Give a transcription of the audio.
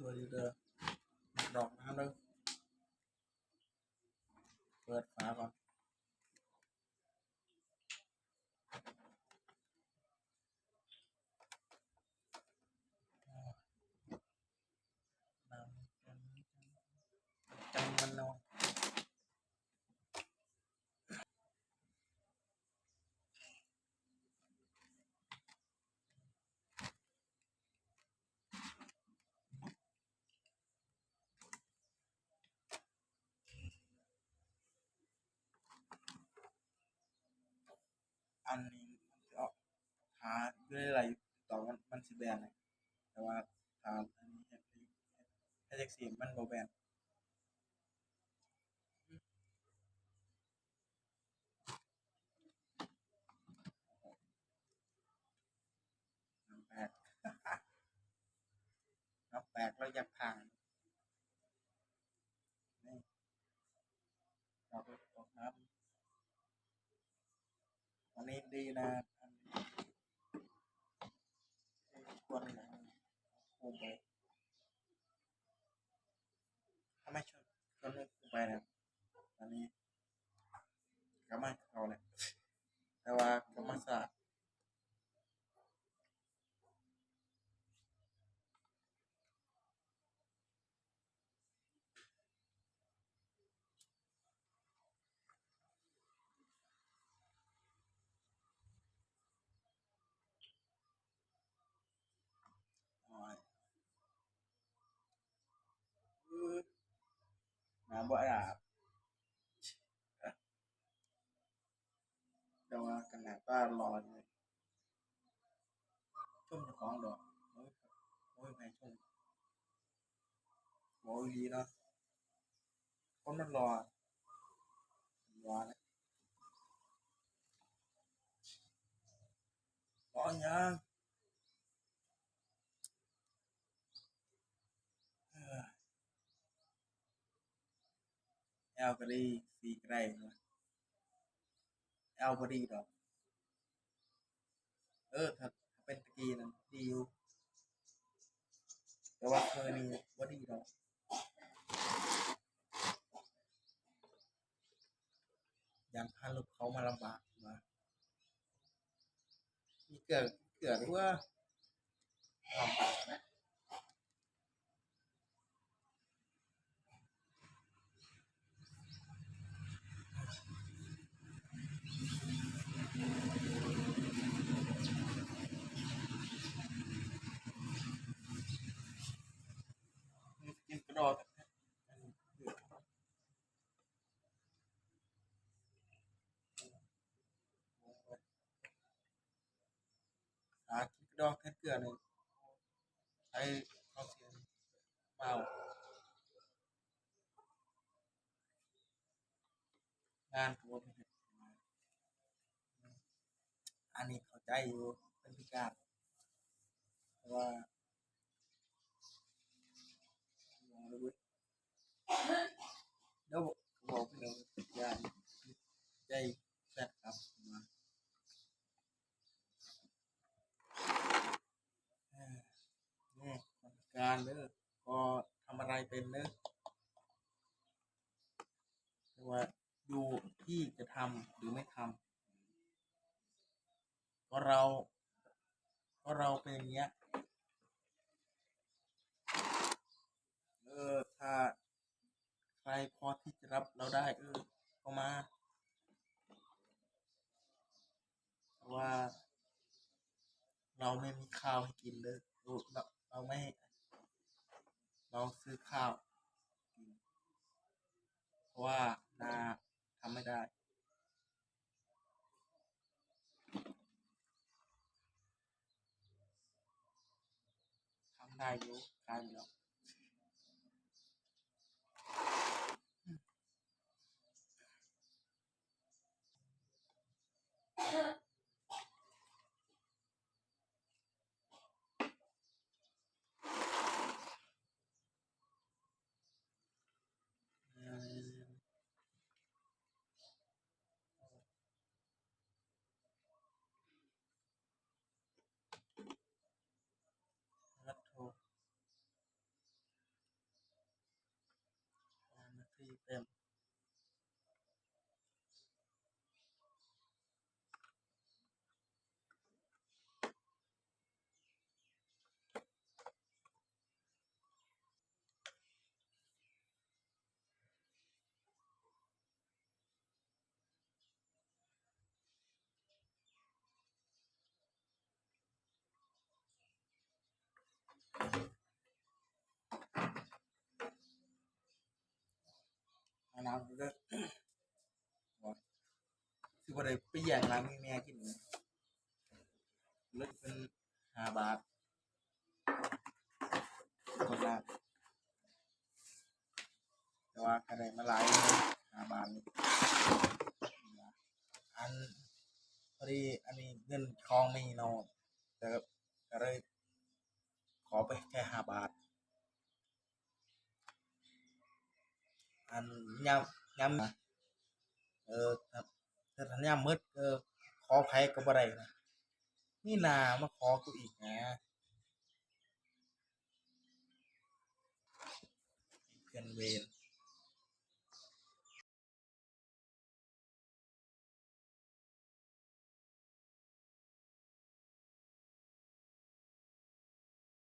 สวยอยู่เด้อดอกน้ำเด้อเปิดฝาก่อนำจังจังมันเนาะ อันนี้มันจะออกหาด้วยอะไรต่อมันมันสิแบนเลยแต่ว่าทางอันนี้เฮ็ดให้ให้แท็กซี่มันบ่แบนน้ำแปลกน้ำแปลกแล้วอยากพังนี่เราไปตกน้ำวั นี้ดีนะอันนี้ควรนะคูไปถ้าไม่ชวนชวนไม่คูไปนะอันนี้ก็ไม่เขาเลยแต่ว่าก็มาสะ โอ้ยอื้อ น้ำบ่อาบแต่ว่าขนาดป้าร้อนเลยชุ่มเจ้าของดอกโอ้ยโอ้ยไม่ชุ่มโอ้ยดีเนาะคนมันรอรอนะรอยังเออ แอลก็ดีสีได้นะแอลพอดีดอก เออถ้าเป็นตะกี้นั้นดีอยู่แต่ว่าเคยนี่ว่าดีดอกยันพาลูกเขามาลำบากมามีเกิดเกิดว่าลำบากนะมีกินกระดอกอันนี้เดือดหากิน กระดอกแค่อนใช้ข้าเสียงเมางานตัวเป็นอันนี้เข้าใจอยู่เป็นพิการแต่ว่าลองดูเว้ยเดี๋ยวบอกพี่น้องยานใจแซ่บครับมาเอ้อนี่คนพิการเด้อก็ทำอะไร เป็นเด้อแต่ว่าอยู่ที่จะทำหรือไม่ทำก็เราก็เราเป็นอย่างเงี้ยเออถ้าใครพอที่จะรับเราได้ เออก็มาเพราะว่า เราไม่มีข้าวให้กินเลยเราเราเราไม่ เราซื้อข้าวกินเพราะว่านาทำไม่ได้ ทำได้อยู่กายไม่หรอกเออรัดโทร เต็มเอาน้ำเด้อว่าได้ไปแย่งร้านแม่กินเลยเลิกเป็นห้าบาทคนละแต่ว่าก็ได้มาหลายห้าบาทอันพอดีอันนี้เงินทองไม่นอนแต่ก็เลยขอไปแค่ห้าบาท อันยำยำนะเออครับถ้าทันยามืดเออขอไผก็บ่ได้นะนี่นามาขอกูอีกนะเพื่อนเวร